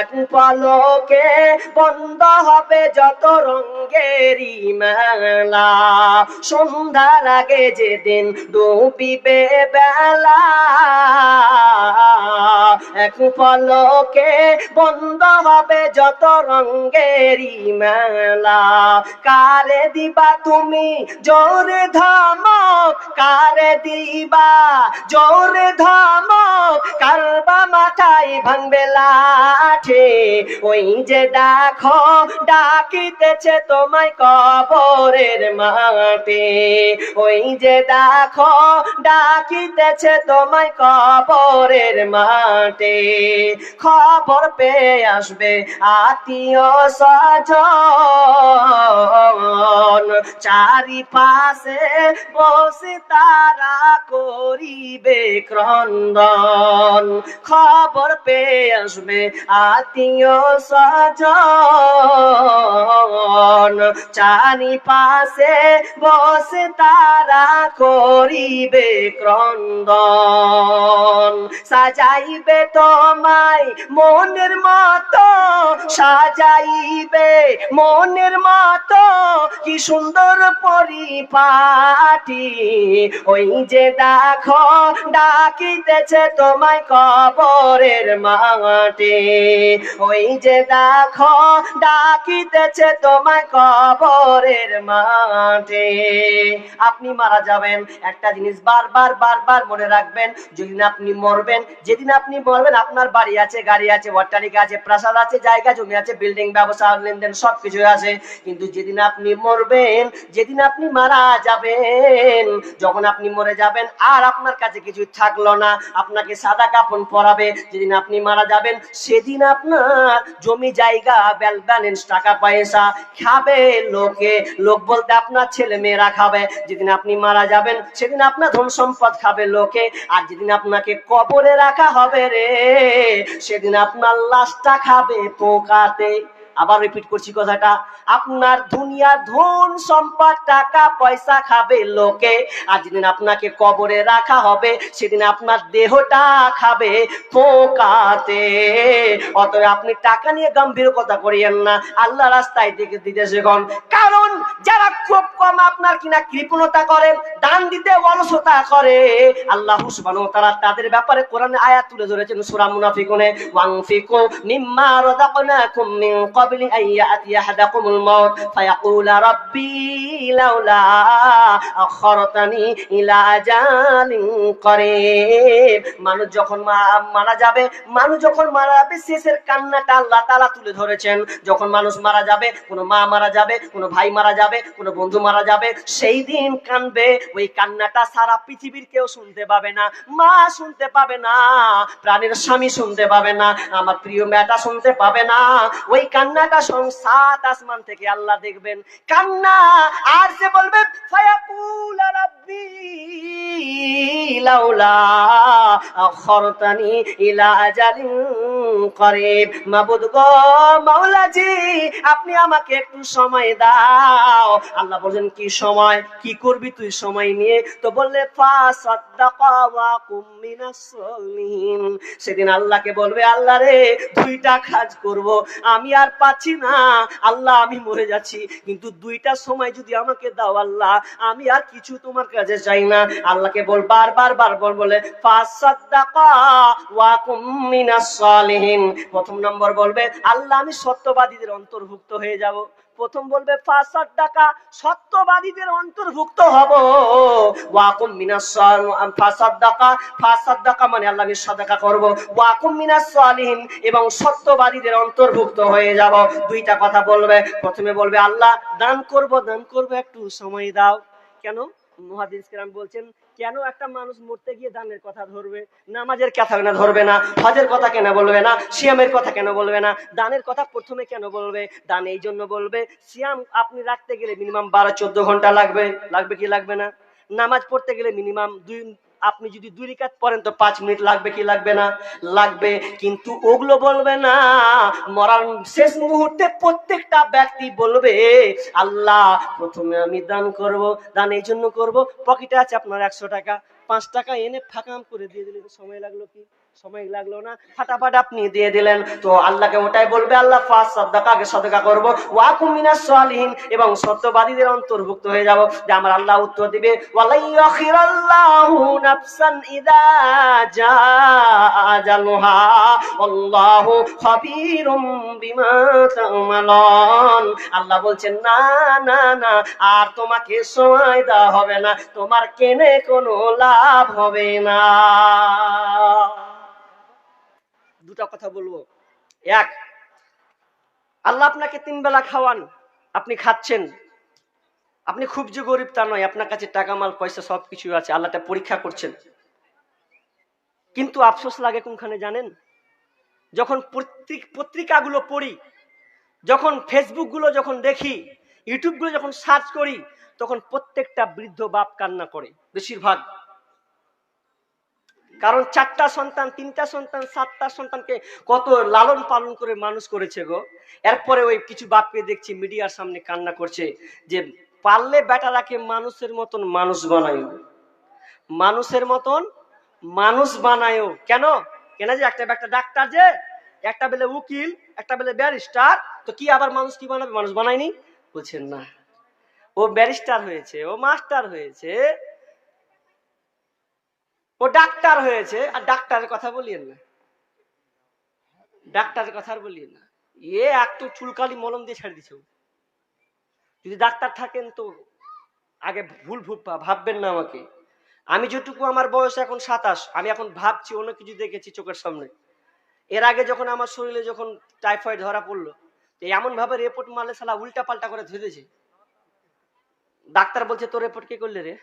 এক পলকে বন্ধ হবে যত রঙ্গেরই মেলা। সন্ধ্যার আগে যেদিন ডুবিবে বেলা, এক পলকে বন্ধ হবে যত রঙ্গেরই মেলা। কারে দিবা তুমি জোরে ধমক, কারে দিবা জোরে ধমক? কারবা মাথায় ভাঙবে লাঠি। ওই যে দেখো, ডাকিতেছে তোমায় কবরের মাটি। ওই যে দেখো, ডাকিতেছে তোমায় কবরের মাটি। খবর পেয়ে আসবে আত্মীয় স্বজন। চারিপাশে বসে তারা করিবে ক্রন্দন। খবর পেয়ে আসবে আত্মীয় স্বজন। চারিপাশে বসে তারা করিবে ক্রন্দন। সাজাইবে তোমায় মনের মতো, সাজাইবে মনের মতো, কি সুন্দর পরিপাটি। ওই যে দেখো, ডাকিতেছে তোমায় কবরের মাটি ওই যে দেখো, ডাকিতেছে তোমায় কবরের মাটি আপনি মারা যাবেন। একটা জিনিস বারবার বারবার মনে রাখবেন, যেদিন আপনি মরবেন, যেদিন আপনি মরবেন, আপনার বাড়ি আছে, গাড়ি আছে, অট্টালিকা আছে, প্রাসাদ আছে, জায়গা, জমি আছে বিল্ডিং ব্যবসা, লেনদেন সব কিছু আছে। কিন্তু যেদিন আপনি মরবেন, যেদিন আপনি মারা যাবেন, যখন আপনি মরে যাবেন, আর আপনার কাছে কিছু থাকল না, আপনাকে সাদা কাফন পরাবে, যেদিন আপনি মারা যাবেন, সেদিন আপনার জমি জায়গা, ব্যাল, ব্যালেন্স, টাকা, পয়সা খাবে লোকে। লোক বলতে আপনার ছেলে মেয়েরা খাবে। যেদিন আপনি মারা যাবেন, সেদিন আপনার ধন সম্পদ খাবে লোকে। আর যেদিন আপনাকে কবরে রাখা হবে রে, সেদিন আপনার লাশটা খাবে পোকাতে। আবার রিপিট করছি কথাটা। আপনার দুনিয়ার ধন সম্পদ, টাকা, পয়সা খাবে লোকে। আর যেদিন আপনাকে কবরে রাখা হবে, সেদিন আপনার দেহটা খাবে পোকাতে অতএব আপনি টাকা নিয়ে গম্ভীর কথা করিয়েন না। আল্লাহ রাস্তায় দিকে দিতে শেখন। কারণ যারা খুব কম আপনার কিনা কৃপণতা করে, দান দিতে অলসতা করে, আল্লাহ ওয়া তাআলা তাদের ব্যাপারে কোরআনে আয়াত তুলে ধরেছেন সূরা মুনাফিকুনে। ওয়ানফিকু মিম্মা রাযাকনাকুম মিন ক্বাবলি আন ইয়াতিয়া আহাদাকুমুল মাউত ফায়াকুলা রাব্বি লাউলা আখারতানি ইলা আজালিন করিব মানুষ যখন মারা যাবে, মানুষ যখন মারা যাবে, শেষের কান্নাটা আল্লাহ তাআলা তুলে ধরেছেন। যখন মানুষ মারা যাবে, কোনো মা মারা যাবে, কোনো ভাই মারা যাবে, কোনো বন্ধু মারা যাবে, সেই দিন কানবে। ওই কান্নাটা সারা পৃথিবীর কেউ শুনতে পাবে না। মা শুনতে পাবে না, প্রাণের স্বামী শুনতে পাবে না, আমার প্রিয় মেয়েটা শুনতে পাবে না। ওই কান্নাটা সাত আসমান থেকে আল্লাহ দেখবেন। কান্না, আর সে বলবে, ফায়াকুল রাব্বি লাউলা আখরতানি ইলা আজালিন করিব। মাবুদ গো, মাওলাজি, আপনি আমাকে একটু সময় দাও। আল্লাহ বলছেন, কি সময়? কি করবি তুই সময় নিয়ে? তো বললে সেদিন আল্লাহকে বলবে, আল্লাহ রে, দুইটা কাজ করব। আমি আর পাচ্ছি না। আল্লাহ, আমি মরে যাচ্ছি। কিন্তু দুইটা সময় যদি আমাকে দাও, আল্লাহ, আমি আর কিছু তোমার কাছে চাই না। আল্লাহকে বল, বারবার বারবার বলে ফাসাদ্দাকা ওয়া কুম মিনাস প্রথম নম্বর বলবে, আল্লাহ, আমি সত্যবাদীদের অন্তর্ভুক্ত হয়ে যাব। প্রথম বলবে ফাসাদ ডাকা সত্যবাদীদের অন্তর্ভুক্ত হব। ওয়াকুম মিনাস ফাসাদ ডাকা ফাসাদ ডাকা মানে আল্লাহ, আমি সাদাকা করব। ওয়াকুম মিনাস সালিহিন, এবং সত্যবাদীদের অন্তর্ভুক্ত হয়ে যাব। দুইটা কথা বলবে। প্রথমে বলবে, আল্লাহ, দান করব দান করব, একটু সময় দাও। কেন? মহাদিস কেরাম বলছেন, কেন একটা মানুষ মরতে গিয়ে দানের কথা ধরবে? নামাজের কথা কেন ধরবে না? হজের কথা কেন বলবে না? সিয়ামের কথা কেন বলবে না? দানের কথা প্রথমে কেন বলবে? দান এই জন্য বলবে, সিয়াম আপনি রাখতে গেলে মিনিমাম বারো চোদ্দ ঘণ্টা লাগবে। লাগবে কি লাগবে না? নামাজ পড়তে গেলে মিনিমাম দুই আপনি যদি দুই রিকাত পড়েন তো পাঁচ মিনিট লাগবে কি লাগবে না? লাগবে। কিন্তু ওগুলো বলবে না। মরার শেষ মুহূর্তে প্রত্যেকটা ব্যক্তি বলবে, আল্লাহ, প্রথমে আমি দান করব, দান এই জন্য করব। পকেটে আছে আপনার একশো টাকা। পাঁচ টাকা এনে ফাঁকাম করে দিয়ে দিলে সময় লাগল কি? সময় লাগল না, ফাটাফাট আপনি দিয়ে দিলেন। তো আল্লাহকে ওটাই বলবে, আল্লাহ ফাস সাদাকাকে সদকা করব। ওয়াকুম মিনাস সালিহিন, এবং সত্যবাদীদের অন্তর্ভুক্ত হয়ে যাব, যে আমার আল্লাহ উত্তর দিবে। ওয়ালাই ইয়াখিরাল্লাহু নাফসান ইদা আজালুহা আল্লাহু খাবীরুম বিমা তা'মালুন। আল্লাহ বলছেন, না না না, আর তোমাকে সময় দেওয়া হবে না, তোমার কেনে কোনো লাভ হবে না। দুটা কথা বলব। এক, আল্লাহ আপনাকে তিন বেলা খাওয়ান, আপনি খাচ্ছেন। আপনি খুব যে গরিব তা নয়, আপনার কাছে টাকা, মাল, পয়সা সব কিছু আছে আল্লাহটা পরীক্ষা করছেন। কিন্তু আফসোস লাগে কোনখানে জানেন? যখন পত্রিক- পত্রিকাগুলো পড়ি, যখন ফেসবুকগুলো যখন দেখি, ইউটিউবগুলো যখন সার্চ করি, তখন প্রত্যেকটা বৃদ্ধ বাপ কান্না করে, বেশিরভাগ। কারণ চারটা সন্তান, তিনটা সন্তান, সাতটা সন্তানকে কত লালন পালন করে মানুষ করেছে গো। এরপরে ওই কিছু বাপকে দেখছি মিডিয়ার সামনে কান্না করছে যে, পারলে বেটারাকে মানুষের মতন মানুষ বানায়। মানুষের মতন মানুষ বানায়ও কেন? কেন যে একটা একটা ডাক্তার যে, একটা বেলে উকিল, একটা বেলে ব্যারিস্টার, তো কি আবার মানুষ কি বানাবে? মানুষ বানায়নি? বলছেন না। ও ব্যারিস্টার হয়েছে, ও মাস্টার হয়েছে ও ডাক্তার হয়েছে, আর ডাক্তারের কথা বলিয়েন না। ডাক্তারের কথা আর বলিয়েন না। এ একটু চুলকালি মলম দিয়ে ছেড়ে দিছে যদি ডাক্তার থাকেন তো আগে ভুল ভুল ভাববেন না আমাকে। আমি যেটুকু আমার বয়স এখন সাতাশ, আমি এখন ভাবছি, অন্য কিছু দেখেছি চোখের সামনে। এর আগে যখন আমার শরীরে যখন টাইফয়েড ধরা পড়ল এমন ভাবে রিপোর্ট মারলে সালা উল্টা পাল্টা করে ধরেছে। ডাক্তার বলছে, তোর রিপোর্ট কি করলে রে?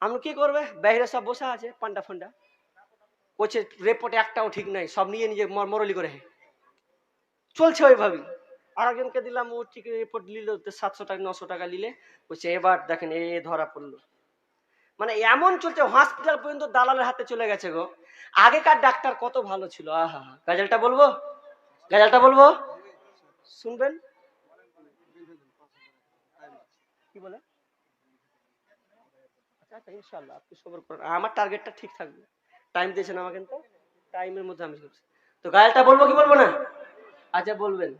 আমি কি করবে? বাইরে সব বসে আছে, পান্ডা ফান্ডা। বলছে রিপোর্ট একটাও ঠিক নাই, সব নিয়ে নিজে মর- মরলি করে চলছে ওইভাবেই। আর একজনকে দিলাম, ও ঠিক রিপোর্ট নিল সাতশো টাকা, নশো টাকা নিলে। বলছে, এবার দেখেন, এ ধরা পড়ল। মানে এমন চলছে হসপিটাল পর্যন্ত দালালের হাতে চলে গেছে গো। আগেকার ডাক্তার কত ভালো ছিল, আহা, গাজালটা বলব? গাজালটা বলব? শুনবেন? কি বলে? আচ্ছা ইনশাল্লাহ আপনি সবর করেন। আমার টার্গেটটা ঠিক থাকবে। টাইম দিয়েছেন আমাকে টাইমের মধ্যে আমি তো গায়েলটা বলব কি বলব না? আচ্ছা বলবেন।